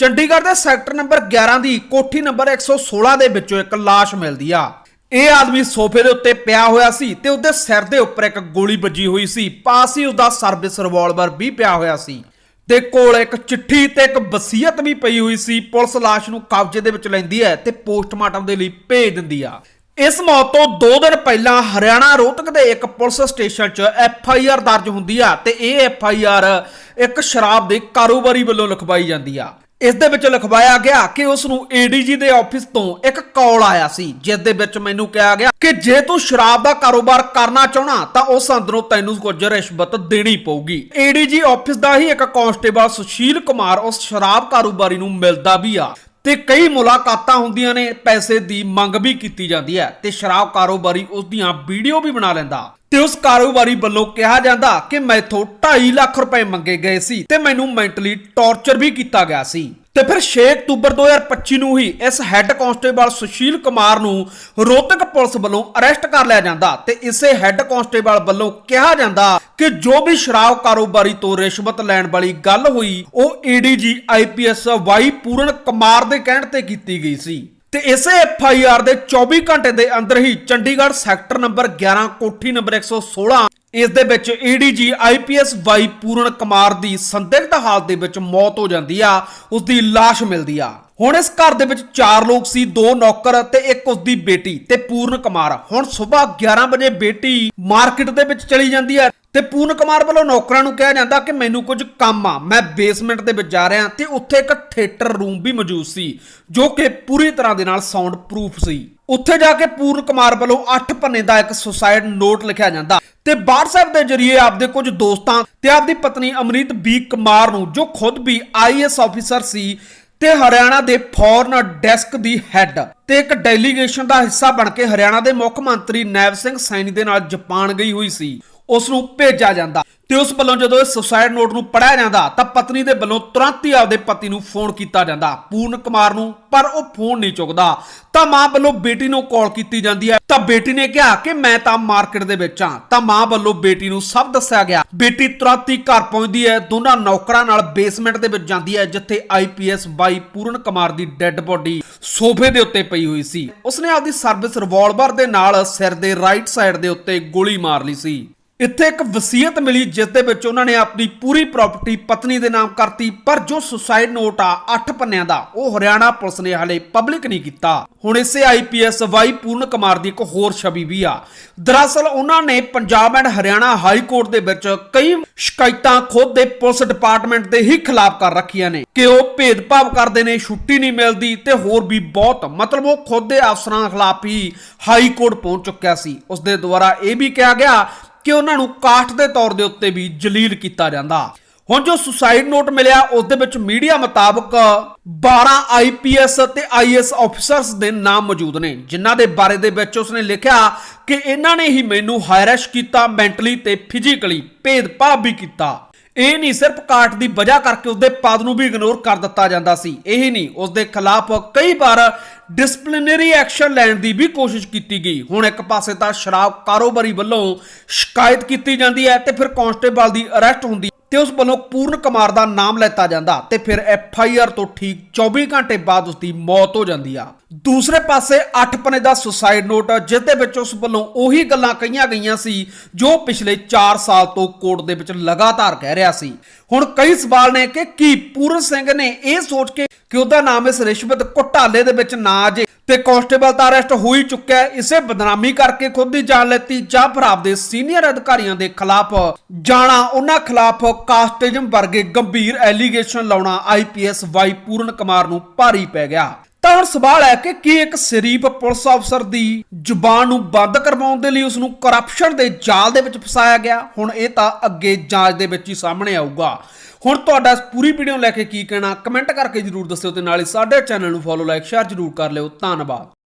ਚੰਡੀਗੜ੍ਹ ਦੇ sector number 11 ਦੀ ਕੋਠੀ number 116 ਦੇ ਵਿੱਚੋਂ ਇੱਕ ਲਾਸ਼ ਮਿਲਦੀ ਆ। ਇਹ ਆਦਮੀ ਸੋਫੇ ਦੇ ਉੱਤੇ ਪਿਆ ਹੋਇਆ ਸੀ ਤੇ ਉਹਦੇ ਸਿਰ ਦੇ ਉੱਪਰ ਇੱਕ ਗੋਲੀ ਵੱਜੀ ਹੋਈ ਸੀ। ਪਾਸ ਹੀ ਉਹਦਾ ਸਰਵਿਸ ਰਿਵਾਲਵਰ ਵੀ ਪਿਆ ਹੋਇਆ ਸੀ। ਤੇ ਕੋਲ ਇੱਕ ਚਿੱਠੀ ਤੇ ਇੱਕ ਵਸੀਅਤ ਵੀ ਪਈ ਹੋਈ ਸੀ। ਪੁਲਿਸ ਲਾਸ਼ ਨੂੰ ਕਬਜ਼ੇ ਦੇ ਵਿੱਚ ਲੈਂਦੀ ਹੈ ਤੇ ਪੋਸਟਮਾਰਟਮ ਦੇ ਲਈ ਭੇਜ ਦਿੰਦੀ ਆ। ਇਸ ਮੌਤ ਤੋਂ 2 ਦਿਨ ਪਹਿਲਾਂ ਹਰਿਆਣਾ ਰੋਹਤਕ ਦੇ ਇੱਕ ਪੁਲਿਸ ਸਟੇਸ਼ਨ 'ਚ ਐਫ ਆਈ ਆਰ ਦਰਜ ਹੁੰਦੀ ਆ ਤੇ ਇਹ ਐਫ ਆਈ ਆਰ ਇੱਕ ਸ਼ਰਾਬ ਦੇ ਕਾਰੋਬਾਰੀ ਵੱਲੋਂ ਲਿਖਵਾਈ ਜਾਂਦੀ ਆ। ਇਸ ਦੇ ਵਿੱਚ ਲਿਖਵਾਇਆ ਗਿਆ ਕਿ ਉਸ ਨੂੰ ਏਡੀਜੀ ਦੇ ਆਫਿਸ ਤੋਂ ਇੱਕ ਕਾਲ ਆਇਆ ਸੀ, ਜਿਸ ਦੇ ਵਿੱਚ ਮੈਨੂੰ ਕਿਹਾ ਗਿਆ ਕਿ ਜੇ ਤੂੰ ਸ਼ਰਾਬ ਦਾ ਕਾਰੋਬਾਰ ਕਰਨਾ ਚਾਹਣਾ ਤਾਂ ਉਸ ਅੰਦਰੋਂ ਤੈਨੂੰ ਕੁਝ ਰਿਸ਼ਵਤ ਦੇਣੀ ਪਊਗੀ। ਏਡੀਜੀ ਆਫਿਸ ਦਾ ਹੀ ਇੱਕ ਕਾਂਸਟੇਬਲ ਸੁਸ਼ੀਲ ਕੁਮਾਰ ਉਸ ਸ਼ਰਾਬ ਕਾਰੋਬਾਰੀ ਨੂੰ ਮਿਲਦਾ ਵੀ ਆ ਤੇ ਕਈ ਮੁਲਾਕਾਤਾਂ ਹੁੰਦੀਆਂ ਨੇ, ਪੈਸੇ ਦੀ ਮੰਗ ਵੀ ਕੀਤੀ ਜਾਂਦੀ ਹੈ ਤੇ ਸ਼ਰਾਬ ਕਾਰੋਬਾਰੀ ਉਸ ਦੀਆਂ ਵੀਡੀਓ ਵੀ ਬਣਾ ਲੈਂਦਾ। ਤੇ ਉਸ ਕਾਰੋਬਾਰੀ ਵੱਲੋਂ ਕਿਹਾ ਜਾਂਦਾ ਕਿ ਮੈਥੋਂ 2.5 ਲੱਖ ਰੁਪਏ ਮੰਗੇ ਗਏ ਸੀ ਤੇ ਮੈਨੂੰ ਮੈਂਟਲੀ ਟੌਰਚਰ ਵੀ ਕੀਤਾ ਗਿਆ ਸੀ। ਤੇ ਫਿਰ 6 ਅਕਤੂਬਰ 2025 ਨੂੰ ਹੀ ਇਸ ਹੈੱਡ ਕਾਂਸਟੇਬਲ ਸੁਸ਼ੀਲ ਕੁਮਾਰ ਨੂੰ ਰੋਹਤਕ ਪੁਲਿਸ ਵੱਲੋਂ ਅਰੈਸਟ ਕਰ ਲਿਆ ਜਾਂਦਾ ਤੇ ਇਸੇ ਹੈੱਡ ਕਾਂਸਟੇਬਲ ਵੱਲੋਂ ਕਿਹਾ ਜਾਂਦਾ ਕਿ ਜੋ ਵੀ ਸ਼ਰਾਬ ਕਾਰੋਬਾਰੀ ਤੋਂ ਰਿਸ਼ਵਤ ਲੈਣ ਵਾਲੀ ਗੱਲ ਹੋਈ, ਉਹ ADG IPS Y Puran Kumar ਦੇ ਕਹਿਣ ਤੇ ਕੀਤੀ ਗਈ ਸੀ। ਤੇ ਇਸੇ ਐਫ ਆਈ ਆਰ ਦੇ 24 ਘੰਟੇ ਦੇ ਅੰਦਰ ਹੀ ਚੰਡੀਗੜ੍ਹ ਸੈਕਟਰ ਨੰਬਰ 11 ਕੋਠੀ ਨੰਬਰ 116 ਇਸ ਦੇ ਵਿੱਚ ADG IPS Y Puran Kumar ਦੀ ਸੰਦਿਗਧ ਹਾਲਤ ਦੇ ਵਿੱਚ ਮੌਤ ਹੋ ਜਾਂਦੀ ਆ ਉਸ ਦੀ ਲਾਸ਼ ਮਿਲਦੀ ਆ। ਹੁਣ ਇਸ ਘਰ ਦੇ ਵਿੱਚ ਚਾਰ ਲੋਕ ਸੀ, ਦੋ ਨੌਕਰ ਤੇ ਇੱਕ ਉਸ ਦੀ ਬੇਟੀ ਤੇ ਪੂਰਨ ਕੁਮਾਰ। ਹੁਣ ਸਵੇਰ 11 ਵਜੇ ਬੇਟੀ ਮਾਰਕੀਟ ਦੇ ਵਿੱਚ ਚਲੀ ਜਾਂਦੀ ਹੈ ਤੇ ਪੂਰਨ ਕੁਮਾਰ ਵੱਲੋਂ ਨੌਕਰਾਂ ਨੂੰ ਕਿਹਾ ਜਾਂਦਾ ਕਿ ਮੈਨੂੰ ਕੁਝ ਕੰਮ ਆ, ਮੈਂ ਬੇਸਮੈਂਟ ਦੇ ਵਿੱਚ ਜਾ ਰਿਹਾ ਤੇ ਉੱਥੇ ਇੱਕ ਥੀਏਟਰ ਰੂਮ ਵੀ ਮੌਜੂਦ ਸੀ, ਜੋ ਕਿ ਪੂਰੀ ਤਰ੍ਹਾਂ ਦੇ ਨਾਲ ਸਾਊਂਡ ਪ੍ਰੂਫ ਸੀ। ਉੱਥੇ ਜਾ ਕੇ ਪੂਰਨ ਕੁਮਾਰ ਵੱਲੋਂ 8 ਪੰਨੇ ਦਾ ਇੱਕ ਸੁਸਾਇਡ ਨੋਟ ਲਿਖਿਆ ਜਾਂਦਾ ਤੇ WhatsApp ਦੇ ਜ਼ਰੀਏ ਆਪਦੇ ਕੁਝ ਦੋਸਤਾਂ ਤੇ ਆਪਦੀ ਪਤਨੀ ਅਮਰੀਤ ਬੀ ਕੁਮਾਰ ਨੂੰ, ਜੋ ਖੁਦ ਵੀ ਆਈਐਸ ਆਫੀਸਰ ਸੀ ਤੇ ਹਰਿਆਣਾ ਦੇ ਫੋਰਨ ਡੈਸਕ ਦੀ ਹੈੱਡ ਤੇ ਇੱਕ ਡੈਲੀਗੇਸ਼ਨ ਦਾ ਹਿੱਸਾ ਬਣ ਕੇ ਹਰਿਆਣਾ ਦੇ ਮੁੱਖ ਮੰਤਰੀ ਨੈਵ ਸਿੰਘ ਸੈਣੀ ਦੇ ਨਾਲ ਜਾਪਾਨ ਗਈ ਹੋਈ ਸੀ। ਉਸ ਨੂੰ ਭੇਜਿਆ ਜਾਂਦਾ। ਤੇ ਉਸ ਵੱਲੋਂ ਜਦੋਂ ਇਹ ਸੁਸਾਇਡ ਨੋਟ ਨੂੰ ਪੜਿਆ ਜਾਂਦਾ, ਤਾਂ ਪਤਨੀ ਦੇ ਵੱਲੋਂ ਤੁਰੰਤ ਹੀ ਆਪਦੇ ਪਤੀ ਨੂੰ ਫੋਨ ਕੀਤਾ ਜਾਂਦਾ। ਪੂਰਨ ਕੁਮਾਰ ਨੂੰ, ਪਰ ਉਹ ਫੋਨ ਨਹੀਂ ਚੁੱਕਦਾ। ਤਾਂ ਮਾਂ ਵੱਲੋਂ ਬੇਟੀ ਨੂੰ ਕਾਲ ਕੀਤੀ ਜਾਂਦੀ ਹੈ। ਤਾਂ ਬੇਟੀ ਨੇ ਕਿਹਾ ਕਿ ਮੈਂ ਤਾਂ ਮਾਰਕੀਟ ਦੇ ਵਿੱਚ ਹਾਂ। ਤਾਂ ਮਾਂ ਵੱਲੋਂ ਬੇਟੀ ਨੂੰ ਸਭ ਦੱਸਿਆ ਗਿਆ। ਬੇਟੀ ਤੁਰੰਤ ਹੀ ਘਰ ਪਹੁੰਚਦੀ ਹੈ। ਦੋਨਾਂ ਨੌਕਰਾਂ ਨਾਲ ਬੇਸਮੈਂਟ ਦੇ ਵਿੱਚ ਜਾਂਦੀ ਹੈ, ਜਿੱਥੇ ਆਈਪੀਐਸ ਬਾਈ ਪੂਰਨ ਕੁਮਾਰ ਦੀ ਡੈੱਡ ਬੋਡੀ ਸੋਫੇ ਦੇ ਉੱਤੇ ਪਈ ਹੋਈ ਸੀ। ਉਸਨੇ ਆਪਦੀ ਸਰਵਿਸ ਰਿਵਾਲਵਰ ਦੇ ਨਾਲ ਸਿਰ ਦੇ ਰਾਈਟ ਸਾਈਡ ਦੇ ਉੱਤੇ ਗੋਲੀ ਮਾਰ ਲਈ ਸੀ। ਇੱਥੇ ਇੱਕ ਵਸੀਅਤ ਮਿਲੀ ਜਿਸ ਦੇ ਵਿੱਚ ਉਹਨਾਂ ਨੇ ਆਪਣੀ ਪੂਰੀ ਪ੍ਰਾਪਰਟੀ ਪਤਨੀ ਦੇ ਨਾਮ ਕਰਤੀ, ਪਰ ਜੋ ਸੁਸਾਇਡ ਨੋਟ ਆ 8 ਪੰਨਿਆਂ ਦਾ, ਉਹ ਹਰਿਆਣਾ ਪੁਲਿਸ ਨੇ ਹਾਲੇ ਪਬਲਿਕ ਨਹੀਂ ਕੀਤਾ। ਹੁਣ ਇਸੇ ਆਈਪੀਐਸ ਵਾਈ ਪੂਰਨ ਕੁਮਾਰ ਦੀ ਇੱਕ ਹੋਰ ਛਵੀ ਵੀ ਆ। ਦਰਅਸਲ ਉਹਨਾਂ ਨੇ Punjab and Haryana high court ਦੇ ਵਿੱਚ ਕਈ ਸ਼ਿਕਾਇਤਾਂ ਖੁਦ ਦੇ ਪੁਲਿਸ ਡਿਪਾਰਟਮੈਂਟ ਦੇ ਹੀ ਖਿਲਾਫ ਕਰ ਰੱਖੀਆਂ ਨੇ ਕਿ ਉਹ ਭੇਦਭਾਵ ਕਰਦੇ ਨੇ, ਛੁੱਟੀ ਨਹੀਂ ਮਿਲਦੀ ਤੇ ਹੋਰ ਵੀ ਬਹੁਤ, ਮਤਲਬ ਉਹ ਖੁਦ ਦੇ ਅਫਸਰਾਂ ਖਿਲਾਫ ਹੀ ਹਾਈ ਕੋਰਟ ਪਹੁੰਚ ਚੁੱਕਿਆ ਸੀ। ਉਸ ਦੇ ਦੁਆਰਾ ਇਹ ਵੀ ਕਿਹਾ ਗਿਆ ਕਿ ਉਹਨਾਂ ਨੂੰ ਕਾਠ ਦੇ ਤੌਰ ਦੇ ਉੱਤੇ ਵੀ ਜਲੀਲ ਕੀਤਾ ਜਾਂਦਾ। ਹੁਣ ਜੋ ਸੁਸਾਈਡ ਨੋਟ ਮਿਲਿਆ, ਉਸ ਦੇ ਵਿੱਚ ਮੀਡੀਆ ਮੁਤਾਬਕ 12 ਆਈਪੀਐਸ ਤੇ ਆਈਐਸ ਆਫੀਸਰਸ ਦੇ ਨਾਮ ਮੌਜੂਦ ਨੇ, ਜਿਨ੍ਹਾਂ ਦੇ ਬਾਰੇ ਦੇ ਵਿੱਚ ਉਸਨੇ ਲਿਖਿਆ ਕਿ ਇਹਨਾਂ ਨੇ ਹੀ ਮੈਨੂੰ ਹਾਇਰਸ਼ ਕੀਤਾ ਮੈਂਟਲੀ ਤੇ ਫਿਜ਼ੀਕਲੀ ਭੇਦਭਾਵ ਵੀ ਕੀਤਾ। ਇਹ ਨਹੀਂ ਸਿਰਫ ਕਾਟ ਦੀ ਵਜ੍ਹਾ ਕਰਕੇ ਉਸਦੇ ਪਦ ਨੂੰ ਵੀ ਇਗਨੋਰ ਕਰ ਦਿੱਤਾ ਜਾਂਦਾ ਸੀ। ਇਹ ਨਹੀਂ, ਉਸਦੇ ਖਿਲਾਫ ਕਈ ਵਾਰ ਡਿਸਪਲਿਨਰੀ ਐਕਸ਼ਨ ਲੈਣ ਦੀ ਵੀ ਕੋਸ਼ਿਸ਼ ਕੀਤੀ ਗਈ। ਹੁਣ ਇੱਕ ਪਾਸੇ ਤਾਂ ਸ਼ਰਾਬ ਕਾਰੋਬਾਰੀ ਵੱਲੋਂ ਸ਼ਿਕਾਇਤ ਕੀਤੀ ਜਾਂਦੀ ਹੈ ਤੇ ਫਿਰ ਕਾਂਸਟੇਬਲ ਦੀ ਅਰੈਸਟ ਹੁੰਦੀ ਤੇ ਉਸ ਵੱਲੋਂ ਪੂਰਨ ਕੁਮਾਰ ਦਾ ਨਾਮ ਲੈਤਾ ਜਾਂਦਾ ਤੇ ਫਿਰ ਐਫ ਆਈ ਆਰ ਤੋਂ ਠੀਕ 24 ਘੰਟੇ ਬਾਅਦ ਉਸ ਦੀ ਮੌਤ ਹੋ ਜਾਂਦੀ ਆ। ਦੂਸਰੇ ਪਾਸੇ 8 ਪਨੇ ਦਾ ਸੁਸਾਈਡ ਨੋਟ, ਜਿਸ ਦੇ ਵਿੱਚ ਉਸ ਵੱਲੋਂ ਉਹੀ ਗੱਲਾਂ ਕਹੀਆਂ ਗਈਆਂ ਸੀ ਜੋ ਪਿਛਲੇ 4 ਸਾਲ ਤੋਂ ਕੋਰਟ ਦੇ ਵਿੱਚ ਲਗਾਤਾਰ ਕਹਿ ਰਿਹਾ ਸੀ। ਹੁਣ ਕਈ ਸਵਾਲ ਨੇ ਕਿ ਕੀ ਪੂਰਨ ਸਿੰਘ ਨੇ ਇਹ ਸੋਚ ਕੇ ਕਿ ਉਹਦਾ ਨਾਮ ਇਸ ਰਿਸ਼ਵਤ ਘੁਟਾਲੇ ਦੇ ਵਿੱਚ ਨਾ ਜੇ ਤੇ ਕਾਂਸਟੇਬਲ ਤਾਂ ਅਰੈਸਟ ਹੋ ਹੀ ਚੁੱਕਿਆ ਇਸੇ ਬਦਨਾਮੀ ਕਰਕੇ ਖੁਦ ਦੀ ਜਾਨ ਲੈਤੀ ਜਾਂ ਫਿਰ ਆਪਦੇ ਸੀਨੀਅਰ ਅਧਿਕਾਰੀਆਂ ਦੇ ਖਿਲਾਫ ਜਾਣਾ, ਉਹਨਾਂ ਖਿਲਾਫ ਕਾਸਟੇਜਮ ਵਰਗੇ ਗੰਭੀਰ ਐਲੀਗੇਸ਼ਨ ਲਾਉਣਾ ਆਈਪੀਐਸ ਵਾਈ ਪੂਰਨ ਕੁਮਾਰ ਨੂੰ ਭਾਰੀ ਪੈ ਗਿਆ। ਤਾਂ ਹੁਣ ਸਵਾਲ ਹੈ ਕਿ ਕੀ ਇੱਕ ਸ਼ਰੀਫ ਪੁਲਿਸ ਅਫਸਰ ਦੀ ਜ਼ੁਬਾਨ ਨੂੰ ਬੰਦ ਕਰਵਾਉਣ ਦੇ ਲਈ ਉਸ ਨੂੰ ਕਰਪਸ਼ਨ ਦੇ ਜਾਲ ਦੇ ਵਿੱਚ ਫਸਾਇਆ ਗਿਆ? ਹੁਣ ਇਹ ਤਾਂ ਅੱਗੇ ਜਾਂਚ ਦੇ ਵਿੱਚ ਹੀ ਸਾਹਮਣੇ ਆਊਗਾ। ਹੁਣ ਤੁਹਾਡਾ ਇਸ ਪੂਰੀ ਵੀਡੀਓ ਲੈ ਕੇ ਕੀ ਕਹਿਣਾ? ਕਮੈਂਟ ਕਰਕੇ ਜਰੂਰ ਦੱਸਿਓ ਤੇ ਨਾਲ ਹੀ ਸਾਡੇ ਚੈਨਲ ਨੂੰ ਫੋਲੋ ਲਾਈਕ ਸ਼ੇਅਰ ਜਰੂਰ ਕਰ ਲਿਓ। ਧੰਨਵਾਦ।